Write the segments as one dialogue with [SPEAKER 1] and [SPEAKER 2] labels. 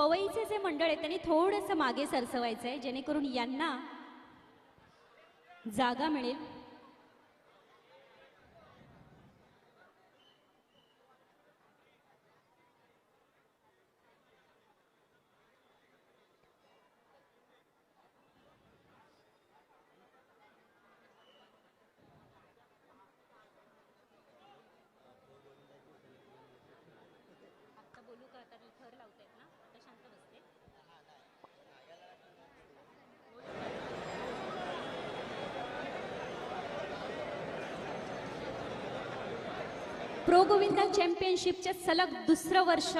[SPEAKER 1] पवईचे जे मंडळ आहे त्यांनी थोडंसं मागे सरसवायचं आहे जेणेकरून यांना जागा मिळेल. प्रो गोविंदा चॅम्पियनशिपचे सलग दुसरं वर्ष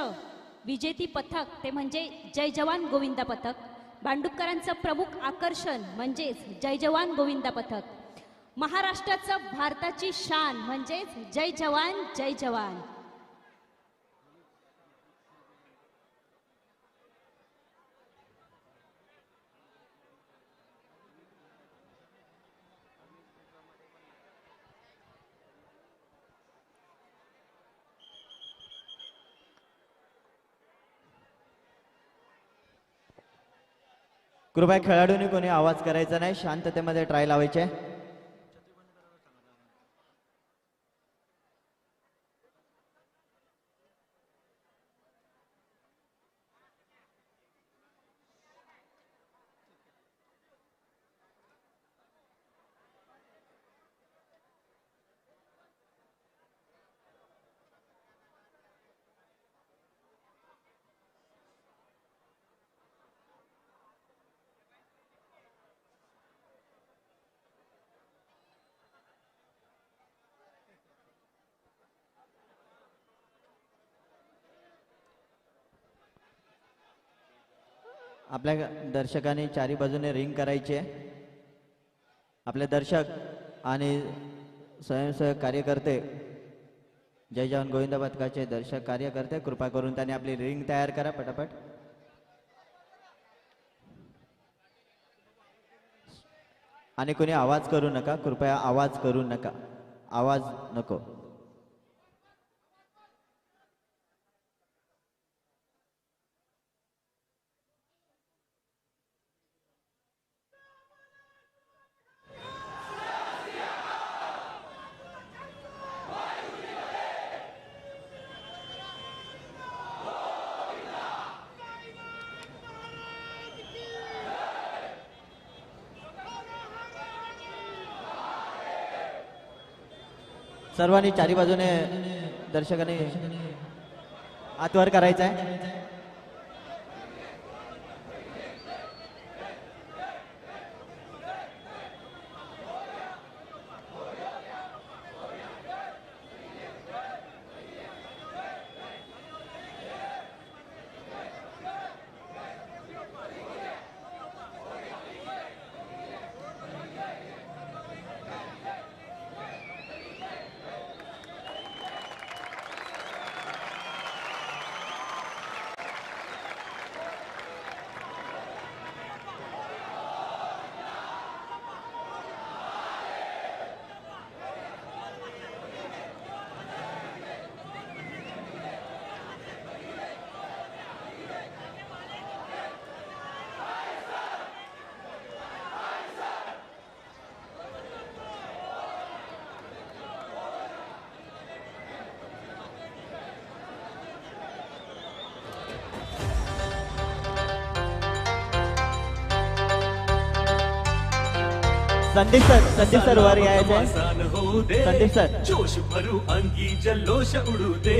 [SPEAKER 1] विजेती पथक ते म्हणजे जय जवान गोविंदा पथक. भांडुपकरांचं प्रमुख आकर्षण म्हणजेच जय जवान गोविंदा पथक. महाराष्ट्राचं भारताची शान म्हणजेच जय जवान जय जवान.
[SPEAKER 2] कृपया खेळाडूंनी कोणी आवाज करायचा नाही शांततेमध्ये ट्राय लावायचे. आपल्या दर्शकांनी चारी बाजूने रिंग करायची. आहे आपले दर्शक आणि स्वयंसेवक कार्यकर्ते जय जवान गोविंद पथकाचे दर्शक कार्यकर्ते कृपा करून त्यांनी आपली रिंग तयार करा पटापट. आणि कोणी आवाज करू नका कृपया आवाज करू नका. आवाज नको. सर्वांनी चारी बाजूने दर्शकांनी आतवर करायचं आहे संदीप सर संदीप सर वर यायचे संदीप सर.
[SPEAKER 3] जोश भरू अंगी जल्लोष उडू दे.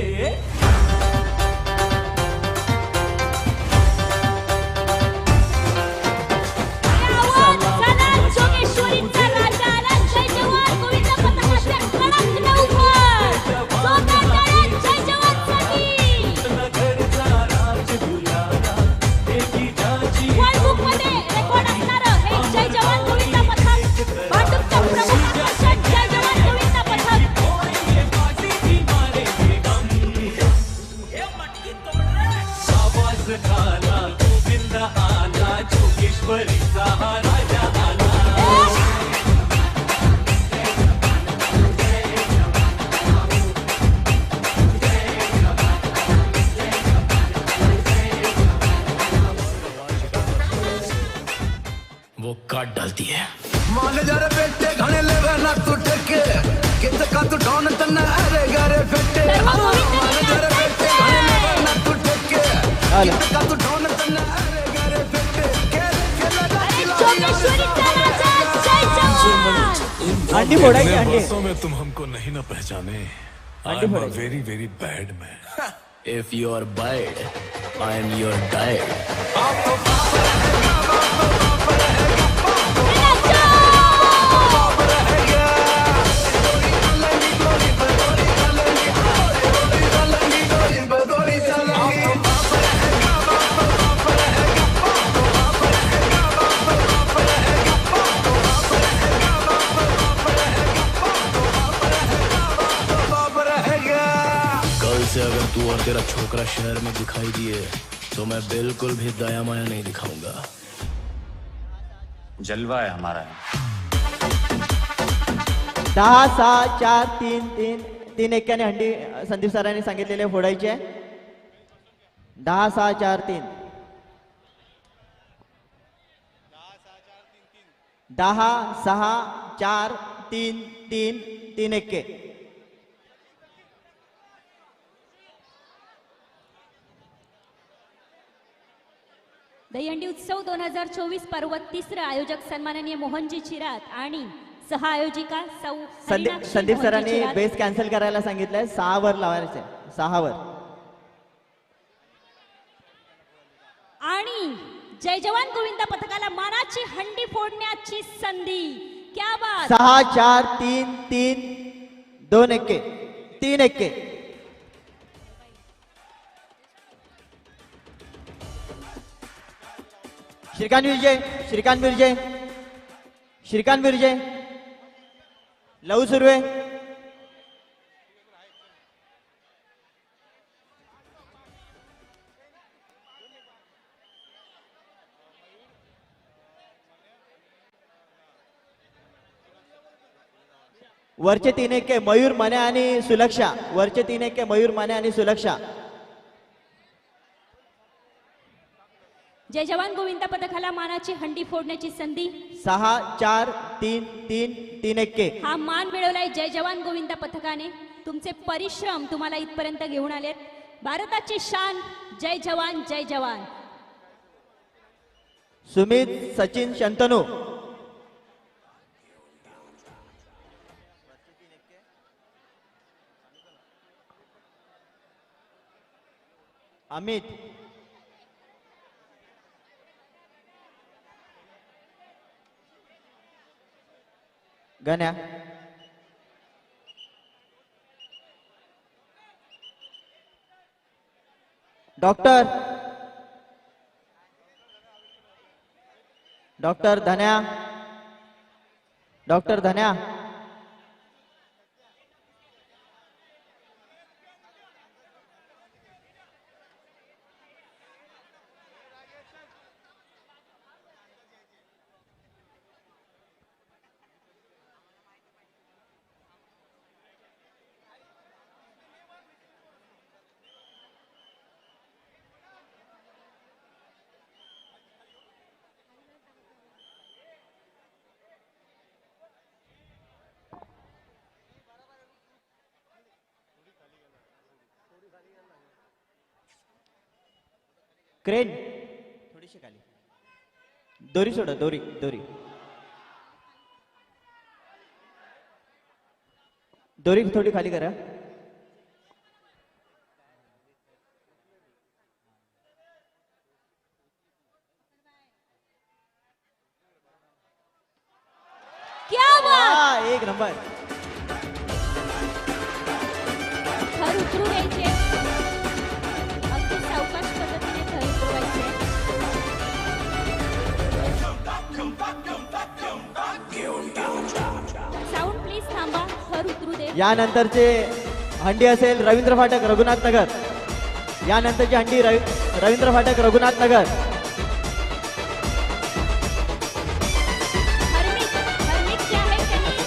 [SPEAKER 4] काट डालती है।
[SPEAKER 5] मान जरे बेटे लेवे ना तू कित का तू डॉन तन्ना अरे गरे मान जरे बेटे लेवे ना तू. कित का तू डॉन तन्ना अरे गरे फेटे केले केले
[SPEAKER 1] जवान।
[SPEAKER 2] अंडी फोडायची
[SPEAKER 4] बरसों में तुम हमको नहीं ना पहचाने। I am very very bad man if you are bad I am तू और तेरा छोकरा शहर में दिखाई दिए तो मैं बिल्कुल भी दया माया नहीं दिखाऊँगा।
[SPEAKER 6] जलवा है हमारा।
[SPEAKER 2] दहा सहा चार तीन तीन तीन एक्क्याने हंडी संदीप सरांनी सांगितलेले फोडायचे. आहे. दहा सहा चार तीन. दहा सहा चार तीन तीन तीन एक्के
[SPEAKER 1] दहीहंडी उत्सव दोन हजार चोवीस पर्व तिसरं आयोजक सन्माननीय मोहनजी चिरात आणि सह आयोजिका सौ
[SPEAKER 2] संदीप सरांनी. बेस कॅन्सल करायला सांगितलंय. सहा वर लावायचे. सहा वर.
[SPEAKER 1] आणि जय जवान गोविंदा पथकाला मानाची हंडी फोडण्याची संधी. क्या बात.
[SPEAKER 2] सहा चार तीन तीन दोन एक्के तीन एक्के श्रीकांत विरजे श्रीकांत विरजे श्रीकांत विरजे लव सुर्वे. वरचे तीन एक मयूर मने आणि सुलक्षा. वरचे तीन एक मयूर मने आणि सुलक्षा.
[SPEAKER 1] जय जवान गोविंदा पथकाला मानाची हंडी फोडण्याची संधी.
[SPEAKER 2] सहा चार तीन तीन तीन एक्के
[SPEAKER 1] हा मान मिळवलाय जय जवान गोविंदा पथकाने. तुमचे परिश्रम तुम्हाला इथपर्यंत घेऊन आलेत. भारताची शान जय जवान जय जवान.
[SPEAKER 2] Sumit Sachin Shantanu. Amit. Ganya. Doctor. Doctor Dhanya. Doctor Dhanya. Crane. थोडीशी खाली. दोरी सोडा दोरी दोरी. दोरी थोडी खाली करा.
[SPEAKER 1] क्या बात?
[SPEAKER 2] हा, एक नंबर. यानंतरचे हंडी असेल रवींद्र फाटक रघुनाथ नगर. यानंतरची हंडी रवी रवींद्र फाटक रघुनाथ नगर.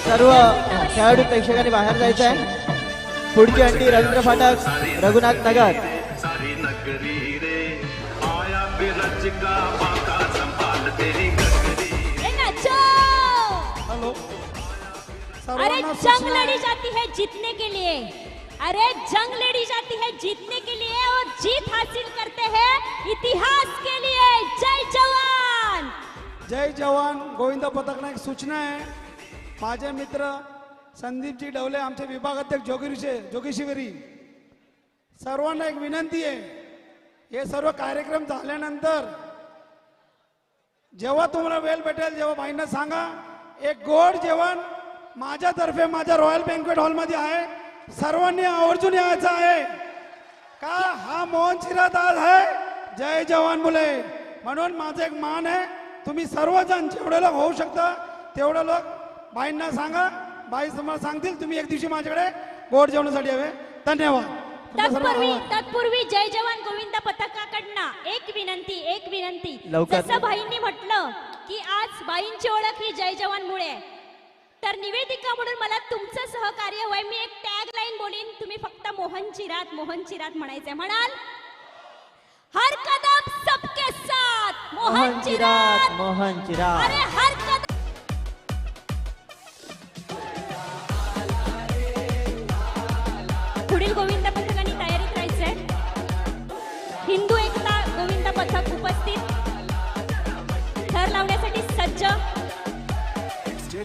[SPEAKER 2] सर्व खेळाडू प्रेक्षकांनी बाहेर जायचं आहे पुढची हंडी रवींद्र फाटक रघुनाथ नगर.
[SPEAKER 1] अरे जंग लड़ी जाती है जीतने के लिए. अरे जंग लड़ी जाती है जीतने के लिए और जीत हासिल करते हैं इतिहास के लिए. जय जवान.
[SPEAKER 6] जय जवान गोविंद पथकना एक सूचना आहे माझे मित्र संदीपजी डवले आमचे विभागाध्यक्ष जोगिरीचे जोगेशिवरी सर्वांना एक विनंती आहे. हे सर्व कार्यक्रम झाल्यानंतर जेव्हा तुम्हाला वेळ भेटेल जेव्हा बाईंना सांगा एक गोड जेवण माझ्यातर्फे माझ्या रॉयल बँकवेट हॉलमध्ये आहे. सर्वांनी आवर्जून यायचं आहे. का? हा मोहन शिरात आज आहे. जय जवान मुले. म्हणून माझं एक मान आहे. तुम्ही सर्वजण जेवढे लोक होऊ शकता तेवढं लोक बाईंना सांगा. बाई तुम्हाला सांगतील तुम्ही एक दिवशी माझ्याकडे गोड जेवणासाठी हवे धन्यवाद.
[SPEAKER 1] तत्पूर्वी. तत्पूर्वी जय जवान गोविंद पथकाकडनं एक विनंती एक विनंती.
[SPEAKER 2] लवकर.
[SPEAKER 1] जसं भाईंनी म्हटलं की आज बाईंची ओळख ही जय जवान मुळे आहे. तर निवेदिका म्हणून मला तुमचं सहकार्य होय. मी एक टॅग लाईन बोलीन. तुम्ही फक्त मोहन चिरात मोहन चिरात म्हणायचंय. म्हणाल हर कदम सबके साथ. मोहन
[SPEAKER 2] चिरात मोहन चिरात.
[SPEAKER 1] अरे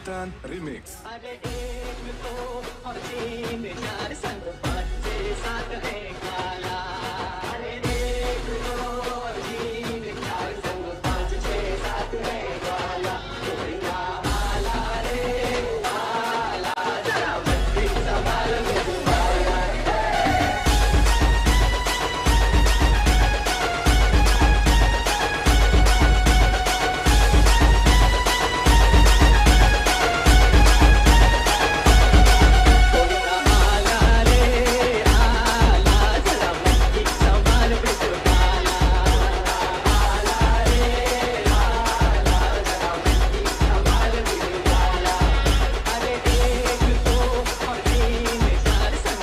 [SPEAKER 3] Sultan Remix.